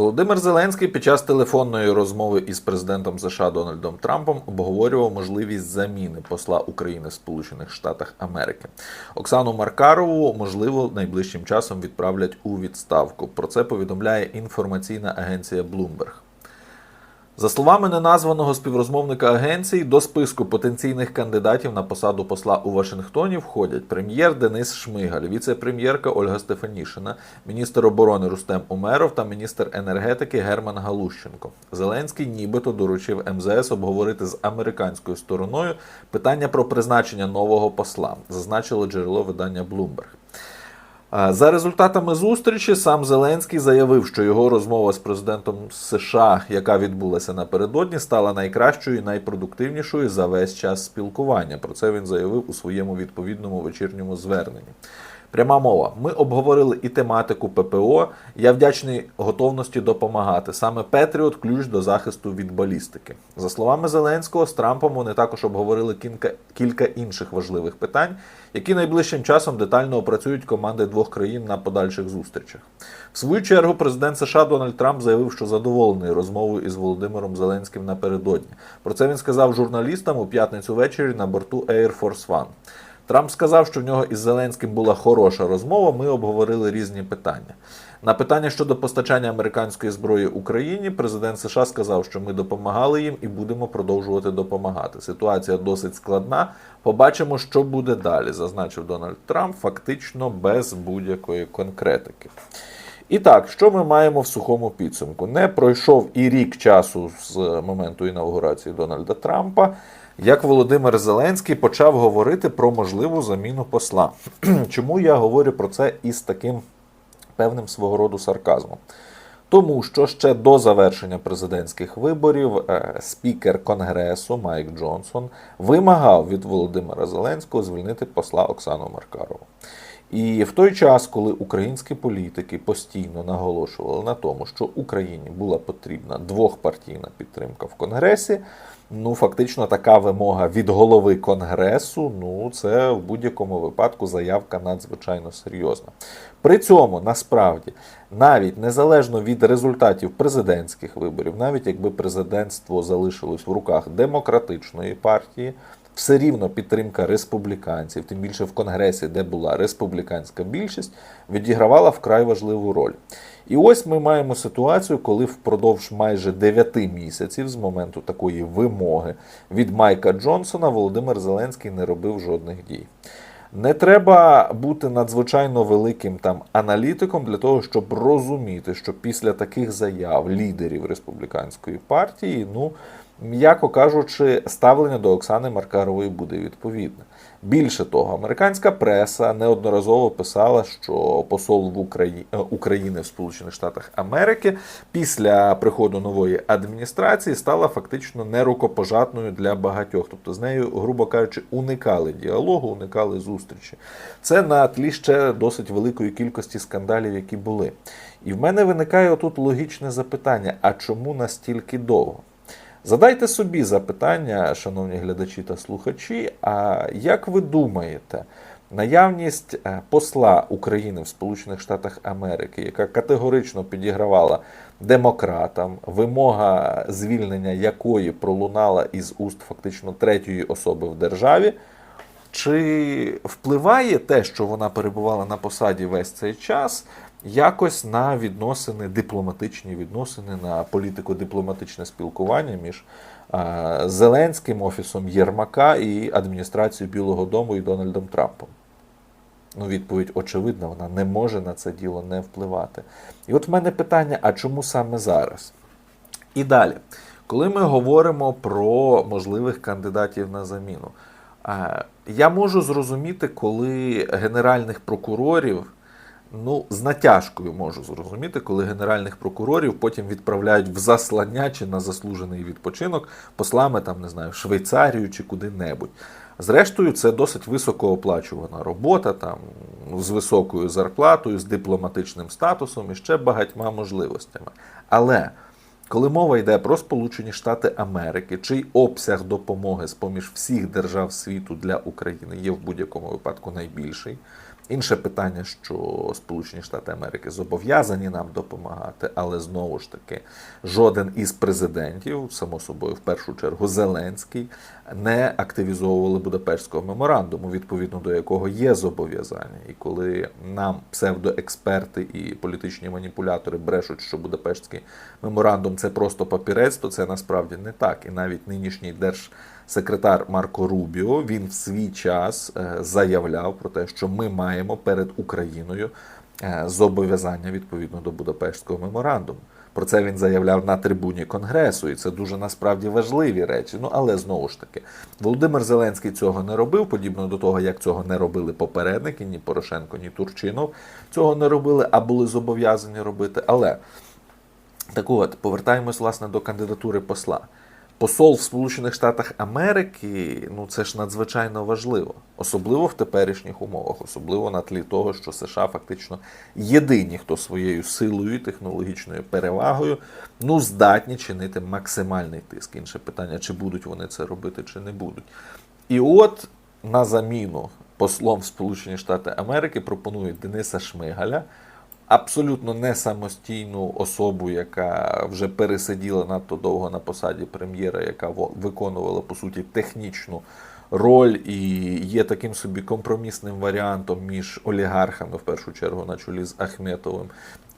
Володимир Зеленський під час телефонної розмови із президентом США Дональдом Трампом обговорював можливість заміни посла України в Сполучених Штатах Америки. Оксану Маркарову можливо найближчим часом відправлять у відставку. Про це повідомляє інформаційна агенція Bloomberg. За словами неназваного співрозмовника агенції, до списку потенційних кандидатів на посаду посла у Вашингтоні входять прем'єр Денис Шмигаль, віце-прем'єрка Ольга Стефанішина, міністр оборони Рустем Умеров та міністр енергетики Герман Галущенко. Зеленський нібито доручив МЗС обговорити з американською стороною питання про призначення нового посла, зазначило джерело видання Bloomberg. За результатами зустрічі сам Зеленський заявив, що його розмова з президентом США, яка відбулася напередодні, стала найкращою і найпродуктивнішою за весь час спілкування. Про це він заявив у своєму відповідному вечірньому зверненні. Пряма мова. Ми обговорили і тематику ППО. Я вдячний готовності допомагати. Саме Петріот ключ до захисту від балістики. За словами Зеленського, з Трампом вони також обговорили кілька, кілька інших важливих питань, які найближчим часом детально опрацюють команди двох країн на подальших зустрічах. В свою чергу, президент США Дональд Трамп заявив, що задоволений розмовою із Володимиром Зеленським напередодні. Про це він сказав журналістам у п'ятницю ввечері на борту Air Force One. Трамп сказав, що в нього із Зеленським була хороша розмова. Ми обговорили різні питання. На питання щодо постачання американської зброї Україні, президент США сказав, що ми допомагали їм і будемо продовжувати допомагати. Ситуація досить складна. Побачимо, що буде далі, зазначив Дональд Трамп, фактично без будь-якої конкретики. І так, що ми маємо в сухому підсумку? Не пройшов і рік часу з моменту інаугурації Дональда Трампа, як Володимир Зеленський почав говорити про можливу заміну посла. Чому я говорю про це із таким певним свого роду сарказмом? Тому що ще до завершення президентських виборів е, спікер Конгресу Майк Джонсон вимагав від Володимира Зеленського звільнити посла Оксану Маркарову. І в той час, коли українські політики постійно наголошували на тому, що Україні була потрібна двохпартійна підтримка в Конгресі, ну фактично така вимога від голови Конгресу, ну це в будь-якому випадку заявка надзвичайно серйозна. При цьому насправді навіть незалежно від результатів президентських виборів, навіть якби президентство залишилось в руках демократичної партії все рівно підтримка республіканців, тим більше в Конгресі, де була республіканська більшість, відігравала вкрай важливу роль. І ось ми маємо ситуацію, коли впродовж майже 9 місяців з моменту такої вимоги від Майка Джонсона Володимир Зеленський не робив жодних дій. Не треба бути надзвичайно великим там аналітиком для того, щоб розуміти, що після таких заяв лідерів республіканської партії, ну м'яко кажучи, ставлення до Оксани Маркарової буде відповідне. Більше того, американська преса неодноразово писала, що посол в Україні України в Сполучених Штатах Америки після приходу нової адміністрації стала фактично нерукопожатною для багатьох. Тобто з нею, грубо кажучи, уникали діалогу, уникали зустрічі. Це на тлі ще досить великої кількості скандалів, які були. І в мене виникає отут логічне запитання: а чому настільки довго? Задайте собі запитання, шановні глядачі та слухачі. А як ви думаєте, наявність е, посла України в Сполучених Штатах Америки, яка категорично підігравала демократам, вимога звільнення якої пролунала із уст фактично третьої особи в державі? Чи впливає те, що вона перебувала на посаді весь цей час, якось на відносини, дипломатичні відносини, на політико-дипломатичне спілкування між Зеленським офісом Єрмака і адміністрацією Білого Дому і Дональдом Трампом? Ну, відповідь очевидна, вона не може на це діло не впливати. І от в мене питання: а чому саме зараз? І далі, коли ми говоримо про можливих кандидатів на заміну, я можу зрозуміти, коли генеральних прокурорів, ну, з натяжкою можу зрозуміти, коли генеральних прокурорів потім відправляють в заслання чи на заслужений відпочинок послами там, не знаю, в Швейцарію чи куди-небудь. Зрештою, це досить високооплачувана робота, там, з високою зарплатою, з дипломатичним статусом і ще багатьма можливостями. Але коли мова йде про Сполучені Штати Америки, чий обсяг допомоги з поміж всіх держав світу для України є в будь-якому випадку найбільший, Інше питання, що Сполучені Штати Америки зобов'язані нам допомагати, але знову ж таки, жоден із президентів, само собою, в першу чергу, Зеленський, не активізовували Будапештського меморандуму, відповідно до якого є зобов'язання. І коли нам псевдоексперти і політичні маніпулятори брешуть, що Будапештський меморандум це просто папірець, то це насправді не так. І навіть нинішній держсекретар Марко Рубіо він в свій час е, заявляв про те, що ми маємо перед Україною е, зобов'язання відповідно до Будапештського меморандуму. Про це він заявляв на трибуні Конгресу, і це дуже насправді важливі речі. Ну але знову ж таки, Володимир Зеленський цього не робив, подібно до того, як цього не робили попередники, ні Порошенко, ні Турчинов цього не робили, а були зобов'язані робити. Але так от, повертаємось власне до кандидатури посла. Посол в Сполучених Штатах Америки, ну це ж надзвичайно важливо, особливо в теперішніх умовах, особливо на тлі того, що США фактично єдині, хто своєю силою технологічною перевагою ну здатні чинити максимальний тиск. Інше питання, чи будуть вони це робити, чи не будуть. І от на заміну послом в Сполучені Штати Америки пропонують Дениса Шмигаля абсолютно не самостійну особу, яка вже пересиділа надто довго на посаді прем'єра, яка виконувала по суті технічну роль і є таким собі компромісним варіантом між олігархами, в першу чергу, на чолі з Ахметовим,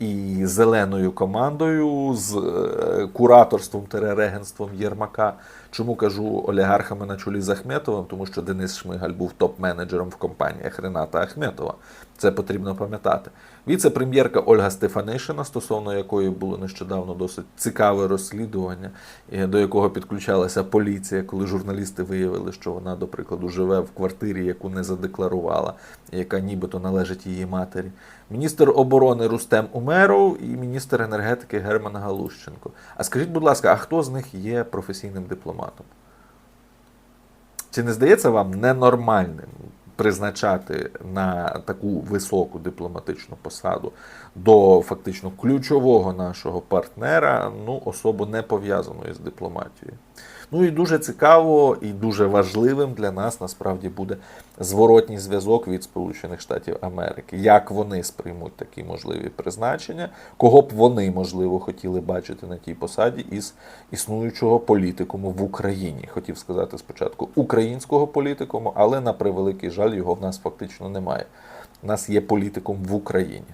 і зеленою командою, з е, кураторством регенством Єрмака. Чому кажу олігархами на чолі з Ахметовим? Тому що Денис Шмигаль був топ-менеджером в компаніях Рената Ахметова. Це потрібно пам'ятати. Віце-прем'єрка Ольга Стефанишина, стосовно якої було нещодавно досить цікаве розслідування, до якого підключалася поліція, коли журналісти виявили, що вона, до прикладу, живе в квартирі, яку не задекларувала, яка нібито належить її матері. Міністр оборони Рустем Умеров і міністр енергетики Герман Галущенко. А скажіть, будь ласка, а хто з них є професійним дипломатом? Чи не здається вам ненормальним призначати на таку високу дипломатичну посаду до фактично ключового нашого партнера, ну, особу не пов'язаної з дипломатією? Ну і дуже цікаво і дуже важливим для нас насправді буде зворотній зв'язок від Сполучених Штатів Америки. Як вони сприймуть такі можливі призначення, кого б вони можливо хотіли бачити на тій посаді із існуючого політикуму в Україні. Хотів сказати спочатку українського політикуму, але на превеликий жаль його в нас фактично немає. У нас є політикум в Україні.